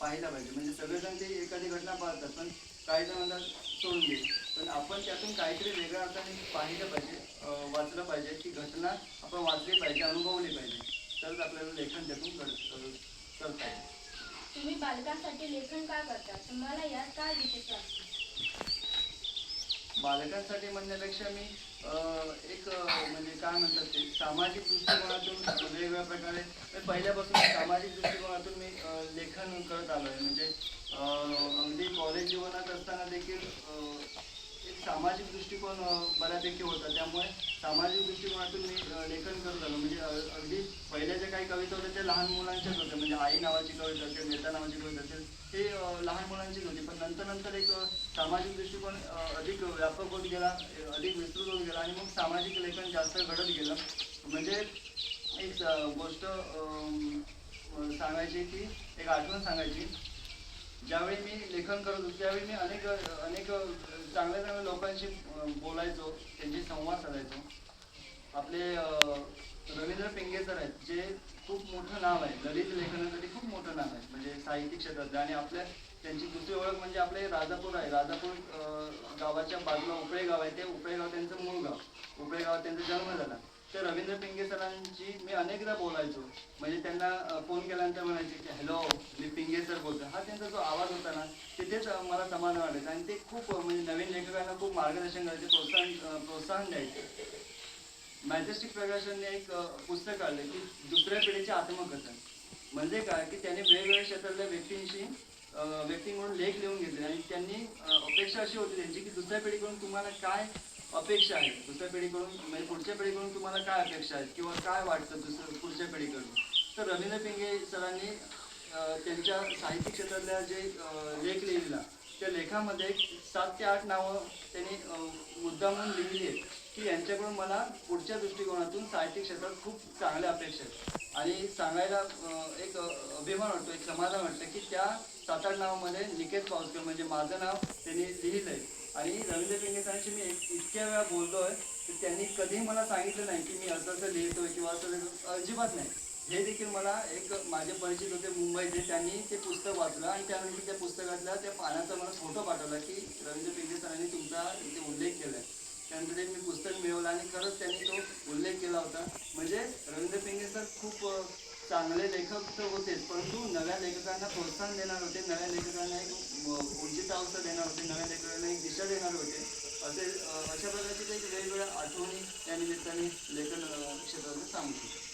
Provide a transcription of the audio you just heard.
पाहायला पाहिजे. म्हणजे सगळेजण ते एखादी घटना पाहतात पण काही जण म्हणतात सोडून दे पण आपण त्यातून काहीतरी वेगळ्या अर्थाने पाहिलं पाहिजे वाचलं पाहिजे की घटना आपण वाचली पाहिजे अनुभवली पाहिजे. तरच आपल्याला लेखन त्यातून करता येईल. तुम्ही बालकांसाठी लेखन का करता? तुम्हाला यात काय विशेष वाटते? बालकांसाठी म्हणण्यापेक्षा मी एक म्हणजे काय म्हणतात ते सामाजिक दृष्टिकोनातून वेगवेगळ्या प्रकारे पहिल्यापासून सामाजिक दृष्टिकोनातून मी लेखन करत आलो आहे म्हणजे अं, अगदी कॉलेज जीवनात असताना देखील अं, एक सामाजिक दृष्टिकोन बऱ्यापैकी होता. त्यामुळे सामाजिक दृष्टिकोनातून मी लेखन करत आलो. म्हणजे अगदी पहिल्या ज्या काही कविता होत्या त्या लहान मुलांच्याच होत्या. म्हणजे आई नावाची कविता असेल नेता नावाची कविता असेल हे लहान मुलांचीच होती. पण नंतर नंतर एक सामाजिक दृष्टिकोन अधिक व्यापक होत गेला अधिक विस्तृत होत गेला आणि मग सामाजिक लेखन जास्त घडत गेलं. म्हणजे एक गोष्ट सांगायची की एक आठवण सांगायची. ज्यावेळी मी लेखन करत होतो त्यावेळी मी अनेक अनेक चांगल्या चांगल्या लोकांशी बोलायचो त्यांची संवाद साधायचो. आपले रवींद्र पिंगे सर आहेत जे खूप मोठं नाव आहे. ललित लेखनासाठी खूप मोठं नाव आहे. म्हणजे साहित्यिक क्षेत्रात आणि आपल्या त्यांची दुसरी ओळख म्हणजे आपले राजापूर आहे. राजापूर गावाच्या बाजूला उपळे गाव आहे. ते उपळे गाव त्यांचं मूळ गाव. उपळे गावात त्यांचा जन्म झाला. तर रवींद्र पिंगे सरांची मी अनेकदा बोलायचो. म्हणजे त्यांना फोन केल्यानंतर म्हणायचे की हॅलो मी पिंगे सर बोलतो हा त्यांचा जो आवाज होता ना तिथेच मला समाधान वाटायचं. आणि ते खूप म्हणजे नवीन लेखकांना खूप मार्गदर्शन करायचे प्रोत्साहन प्रोत्साहन द्यायचे. मॅजेस्टिक प्रकाशनने एक पुस्तक काढलं की दुसऱ्या पिढीचे आत्मकथन. म्हणजे काय? की त्याने वेगवेगळ्या क्षेत्रातल्या व्यक्तींशी व्यक्ती म्हणून लेख लिहून घेतले. आणि त्यांनी अपेक्षा अशी होती त्यांची की दुसऱ्या पिढीकडून तुम्हाला काय अपेक्षा आहेत. दुसऱ्या पिढीकडून म्हणजे पुढच्या पिढीकडून तुम्हाला काय अपेक्षा आहेत? किंवा काय वाटतं दुसरं पुढच्या पिढीकडून? तर रवींद्र पिंगे सरांनी त्यांच्या साहित्य क्षेत्रातल्या जे लेख लिहिलेला त्या लेखामध्ये सात ते आठ नावं त्यांनी मुद्दा मुद्दामून लिहिली आहेत की यांच्याकडून मला पुढच्या दृष्टिकोनातून साहित्य क्षेत्रात खूप चांगल्या अपेक्षा आहेत. आणि सांगायला एक अभिमान वाटतो एक समाधान वाटतं की त्या सात आठ नावामध्ये निकेत पावसकर म्हणजे माझं नाव त्यांनी लिहिलं आहे आणि रवींद्र पिंगे सरांशी मी इतक्या वेळा बोलतोय की त्यांनी कधीही मला सांगितलं नाही की मी असं असं लिहितोय किंवा असं लिहितो अजिबात नाही. हे देखील मला एक माझे परिचित होते मुंबईचे. त्यांनी ते पुस्तक वाचलं आणि त्यानंतर त्या पुस्तकातल्या त्या पानाचा मला फोटो पाठवला की रवींद्र पिंगे सरांनी तुमचा इथे उल्लेख केला आहे त्यानंतर ते मी पुस्तक मिळवलं आणि खरंच त्यांनी तो उल्लेख केला होता. म्हणजे रवींद्र पिंगे सर खूप चांगले लेखक तर होतेच परंतु नव्या लेखकांना प्रोत्साहन देणार होते नव्या लेखकांना एक अ, अवस्था देणार होते नव्या लेखकांना एक दिशा देणार होते. असे अशा प्रकारचे काही वेगवेगळ्या आठवणी त्या निमित्ताने लेखन अ, क्षेत्रामध्ये सांगू शकतो